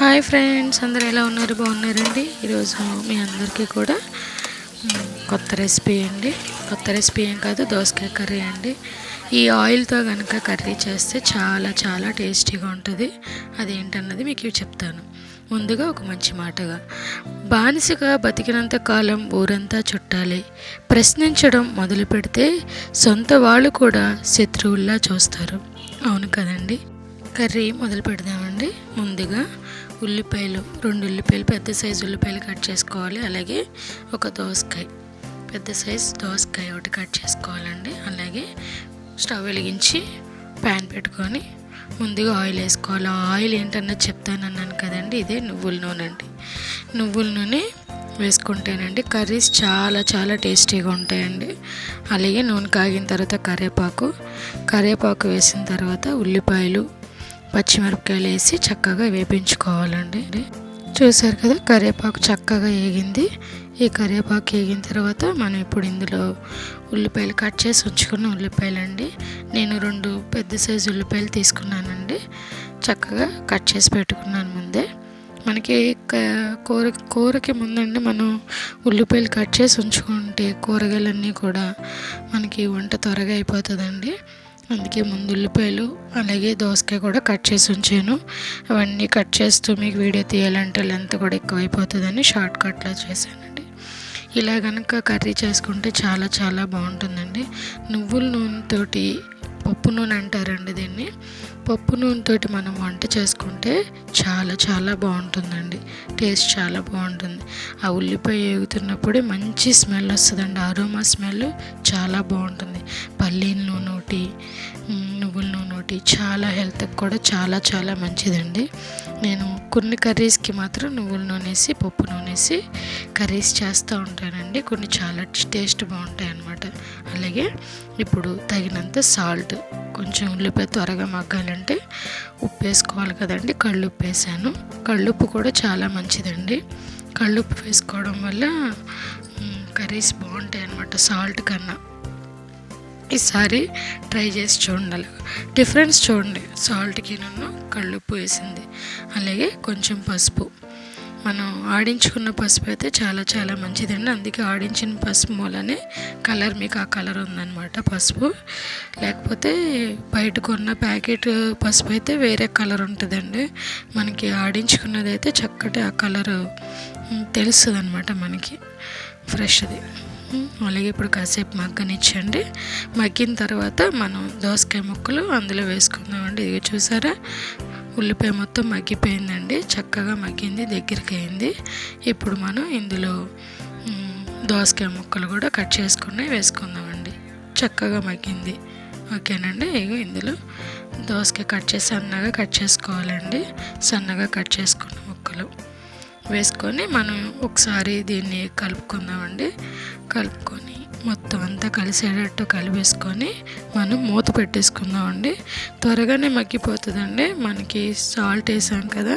Hi friends అందరు ఎలా ఉన్నారు? బాగున్నారండి? ఈరోజు మీ అందరికీ కూడా కొత్త రెసిపీ అండి. కొత్త రెసిపీ ఏం కాదు దోసకాయ కర్రీ అండి. ఈ ఆయిల్తో కనుక కర్రీ చేస్తే చాలా చాలా టేస్టీగా ఉంటుంది. అదేంటన్నది మీకు చెప్తాను. ముందుగా ఒక మంచి మాటగా బానిసగా బతికినంత కాలం ఊరంతా చుట్టాలి. ప్రశ్నించడం మొదలు పెడితే సొంత వాళ్ళు కూడా శత్రువుల్లా చూస్తారు. అవును కదండి. కర్రీ మొదలు పెడదామండి. ముందుగా ఉల్లిపాయలు రెండు ఉల్లిపాయలు పెద్ద సైజు ఉల్లిపాయలు కట్ చేసుకోవాలి. అలాగే ఒక దోసకాయ పెద్ద సైజు దోసకాయ ఒకటి కట్ చేసుకోవాలండి. అలాగే స్టవ్ వెలిగించి ప్యాన్ పెట్టుకొని ముందుగా ఆయిల్ వేసుకోవాలి. ఆ ఆయిల్ ఏంటన్నది చెప్తానన్నాను కదండి ఇదే నువ్వుల నూనె అండి. నువ్వుల నూనె వేసుకుంటేనండి కర్రీస్ చాలా చాలా టేస్టీగా ఉంటాయండి. అలాగే నూనె కాగిన తర్వాత కరివేపాకు కరివేపాకు వేసిన తర్వాత ఉల్లిపాయలు పచ్చిమిరపకాయలు వేసి చక్కగా వేపించుకోవాలండి. చూసారు కదా కరివేపాకు చక్కగా వేగింది. ఈ కరివేపాకు వేగిన తర్వాత మనం ఇప్పుడు ఇందులో ఉల్లిపాయలు కట్ చేసి ఉంచుకున్న ఉల్లిపాయలండి. నేను రెండు పెద్ద సైజు ఉల్లిపాయలు తీసుకున్నానండి. చక్కగా కట్ చేసి పెట్టుకున్నాను ముందే. మనకి కూర కూరకి ముందండి మనం ఉల్లిపాయలు కట్ చేసి ఉంచుకుంటే కూరగాయలన్నీ కూడా మనకి వంట త్వరగా అయిపోతుందండి. అందుకే ముందు ఉల్లిపాయలు అలాగే దోసకాయ కూడా కట్ చేసి ఉంచాను. అవన్నీ కట్ చేస్తూ మీకు వీడియో తీయాలంటే లెంత్ కూడా ఎక్కువైపోతుందని షార్ట్ కట్లో చేశానండి. ఇలా కనుక కర్రీ చేసుకుంటే చాలా చాలా బాగుంటుందండి. నువ్వుల నూనెతోటి పప్పు నూనె అంటారండి దీన్ని. పప్పు నూనెతోటి మనం వంట చేసుకుంటే చాలా చాలా బాగుంటుందండి. టేస్ట్ చాలా బాగుంటుంది. ఆ ఉల్లిపాయ వేగుతున్నప్పుడే మంచి స్మెల్ వస్తుందండి. అరోమా స్మెల్ చాలా బాగుంటుంది. పల్లీల నూనె ఒకటి చాలా హెల్త్కి కూడా చాలా చాలా మంచిదండి. నేను కొన్ని కర్రీస్కి మాత్రం నువ్వుల నూనె పప్పు నూనెసి కర్రీస్ చేస్తూ ఉంటానండి. కొన్ని చాలా టేస్ట్ బాగుంటాయి అన్నమాట అలాగే ఇప్పుడు తగినంత సాల్ట్ కొంచెం ఉల్లిపాయ త్వరగా మగ్గాలంటే ఉప్పు వేసుకోవాలి కదండి. కళ్ళు ఉప్పు వేసాను. కళ్ళుప్పు కూడా చాలా మంచిదండి. కళ్ళుప్పు వేసుకోవడం వల్ల కర్రీస్ బాగుంటాయి అన్నమాట సాల్ట్ కన్నా. ఈసారి ట్రై చేసి చూడండి. డిఫరెన్స్ చూడండి. సాల్ట్కి నన్ను కళ్ళుప్పు వేసింది అలాగే కొంచెం పసుపు. మనం ఆడించుకున్న పసుపు అయితే చాలా చాలా మంచిదండి. అందుకే ఆడించిన పసుపు మూలనే కలర్ మీకు ఆ కలర్ ఉందన్నమాట పసుపు. లేకపోతే బయట కొన్న ప్యాకెట్ పసుపు అయితే వేరే కలర్ ఉంటుందండి. మనకి ఆడించుకున్నది అయితే చక్కటి ఆ కలర్ తెలుస్తుంది అనమాట మనకి. ఫ్రెష్ది. అలాగే ఇప్పుడు కాసేపు మగ్గనిచ్చండి. మగ్గిన తర్వాత మనం దోసకాయ ముక్కలు అందులో వేసుకుందామండి. ఇది చూసారా? ఉల్లిపాయ మొత్తం మగ్గిపోయిందండి. చక్కగా మగ్గింది దగ్గరికి అయింది ఇప్పుడు మనం ఇందులో దోసకాయ ముక్కలు కూడా కట్ చేసుకుని వేసుకుందామండి. చక్కగా మగ్గింది. ఓకేనండి? ఇగో ఇందులో దోసకాయ కట్ చేసి సన్నగా కట్ చేసుకోవాలండి. సన్నగా కట్ చేసుకున్న ముక్కలు. వేసుకొని మనం ఒకసారి దీన్ని కలుపుకుందామండి. కలుపుకొని మొత్తం అంతా కలిసేటట్టు కలిపేసుకొని మనం మూత పెట్టేసుకుందామండి. త్వరగానే మగ్గిపోతుందండి. మనకి సాల్ట్ వేసాం కదా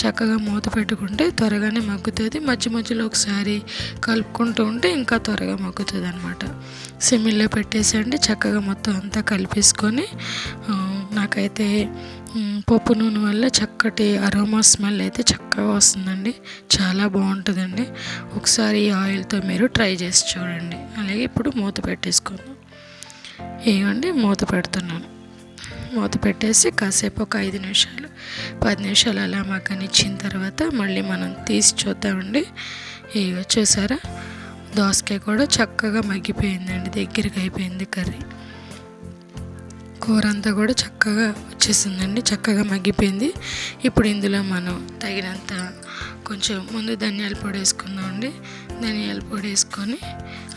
చక్కగా మూత పెట్టుకుంటే త్వరగానే మగ్గుతుంది. మధ్య మధ్యలో ఒకసారి కలుపుకుంటూ ఉంటే ఇంకా త్వరగా మగ్గుతుంది అనమాట సిమ్మిల్లో పెట్టేసండి చక్కగా మొత్తం అంతా కలిపేసుకొని నాకైతే పప్పు నూనె వల్ల చక్కటి అరోమా స్మెల్ అయితే చక్కగా వస్తుందండి. చాలా బాగుంటుందండి. ఒకసారి ఈ ఆయిల్తో మీరు ట్రై చేసి చూడండి. అలాగే ఇప్పుడు మూత పెట్టేసుకుందాం. ఇవ్వండి మూత పెడుతున్నాను. మూత పెట్టేసి కాసేపు ఒక ఐదు నిమిషాలు పది నిమిషాలు అలా మగ్గనిచ్చిన తర్వాత మళ్ళీ మనం తీసి చూద్దామండి. ఇవి చూసారా? దోసకాయ కూడా చక్కగా మగ్గిపోయిందండి. దగ్గరికి అయిపోయింది కర్రీ. కూర అంతా కూడా చక్కగా వచ్చేసిందండి చక్కగా మగ్గిపోయింది. ఇప్పుడు ఇందులో మనం తగినంత కొంచెం ముందు ధనియాల పొడి వేసుకుందామండి ధనియాల పొడి వేసుకొని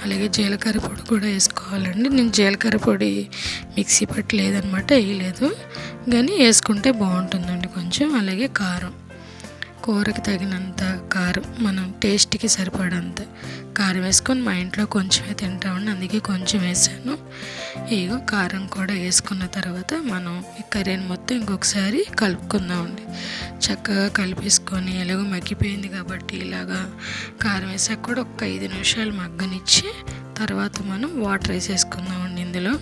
అలాగే జీలకర్ర పొడి కూడా వేసుకోవాలండి. నేను జీలకర్ర పొడి మిక్సీ పట్టలేదనమాట వేయలేదు. కానీ వేసుకుంటే బాగుంటుందండి కొంచెం అలాగే కారం. కూరకి తగినంత కారం మనం టేస్ట్కి సరిపడంత కారం వేసుకొని మా ఇంట్లో కొంచెమే తింటామని అందుకే కొంచెం వేసాను. ఇగో కారం కూడా వేసుకున్న తర్వాత మనం ఈ కర్రీని మొత్తం ఇంకొకసారి కలుపుకుందామండి. చక్కగా కలిపేసుకొని ఎలాగో మగ్గిపోయింది కాబట్టి ఇలాగా కారం వేసాక కూడా ఒక ఐదు నిమిషాలు మగ్గనిచ్చి తర్వాత మనం వాటర్ వేసేసుకుందాం ఇందులో.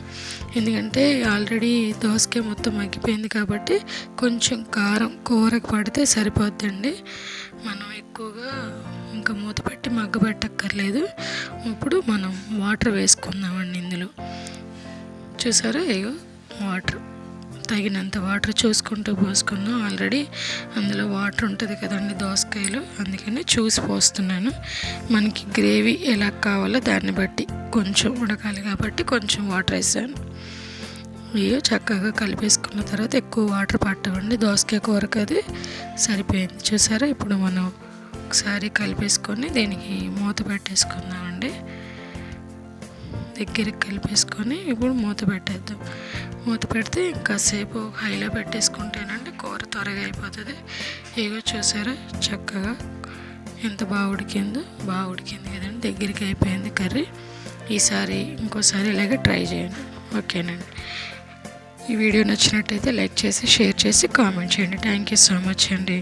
ఎందుకంటే ఆల్రెడీ దోసకాయ మొత్తం మగ్గిపోయింది కాబట్టి కొంచెం కారం కూరకు పడితే సరిపోద్దండి. మనం ఎక్కువగా ఇంకా మూత పెట్టి మగ్గబెట్టక్కర్లేదు. ఇప్పుడు మనం వాటర్ వేసుకుందామండి ఇందులో. చూసారా ఇగో వాటర్. తగినంత వాటర్ చూసుకుంటూ పోసుకుందాం. ఆల్రెడీ అందులో వాటర్ ఉంటుంది కదండి దోసకాయలు. అందుకని చూసి పోస్తున్నాను. మనకి గ్రేవీ ఎలా కావాలో దాన్ని బట్టి కొంచెం ఉడకాలి కాబట్టి కొంచెం వాటర్ వేసాను. ఇవి చక్కగా కలిపేసుకున్న తర్వాత ఎక్కువ వాటర్ పట్టవండి. దోసకాయ కూరకు అది సరిపోయింది. చూసారా? ఇప్పుడు మనం ఒకసారి కలిపేసుకొని దీనికి మూత పెట్టేసుకుందామండి. దగ్గరికి కలిపేసుకొని ఇప్పుడు మూత పెట్టేద్దాం. మూత పెడితే ఇంకాసేపు హైలో పెట్టేసుకుంటేనండి కూర త్వరగా అయిపోతుంది. ఇగో చూసారా చక్కగా ఎంత బాగా ఉడికిందో బాగా ఉడికింది కదండి దగ్గరికి అయిపోయింది కర్రీ. ఈసారి ఇంకోసారి ఇలాగే ట్రై చేయండి. ఓకేనండి. ఈ వీడియో నచ్చినట్టయితే లైక్ చేసి షేర్ చేసి కామెంట్ చేయండి. థ్యాంక్ యూ సో మచ్ అండి.